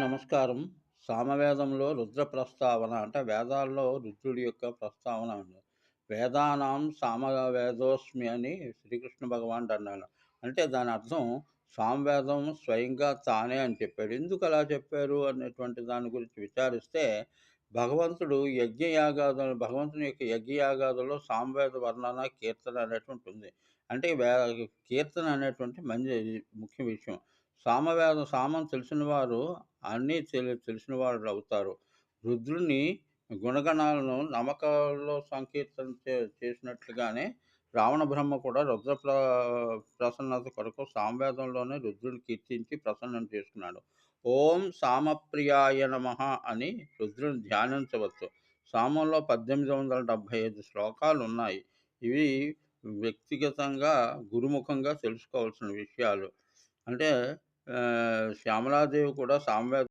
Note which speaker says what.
Speaker 1: నమస్కారం. సామవేదంలో రుద్ర ప్రస్తావన అంటే వేదాల్లో రుద్రుడి యొక్క ప్రస్తావన ఉంది. వేదానాం సామవేదోస్మి అని శ్రీకృష్ణ భగవానుడు అన్నాడు. అంటే దాని అర్థం సామవేదం స్వయంగా తానే అని చెప్పాడు. ఎందుకు అలా చెప్పారు అనేటువంటి దాని గురించి విచారిస్తే భగవంతుడు యజ్ఞయాగాదు భగవంతుని యొక్క యజ్ఞయాగాదులో సామవేద వర్ణన, కీర్తన అనేటువంటి ఉంది. అంటే వే కీర్తన అనేటువంటి మంచి ముఖ్య విషయం. సామవేదం సామం తెలిసిన వారు అన్నీ తెలి తెలిసిన వాళ్ళు అవుతారు. రుద్రుని గుణగణాలను నమ్మకాల్లో సంకీర్తన చే చేసినట్లుగానే రావణ బ్రహ్మ కూడా రుద్ర ప్ర ప్రసన్నత కొరకు సామవేదంలోనే రుద్రుని కీర్తించి ప్రసన్నం చేసుకున్నాడు. ఓం సామప్రియాయ నమః అని రుద్రుని ధ్యానించవచ్చు. సామంలో పద్దెనిమిది వందల డెబ్భై ఐదు శ్లోకాలు ఉన్నాయి ఇవి వ్యక్తిగతంగా గురుముఖంగా తెలుసుకోవాల్సిన విషయాలు. అంటే శ్యామలాదేవి కూడా సామవేద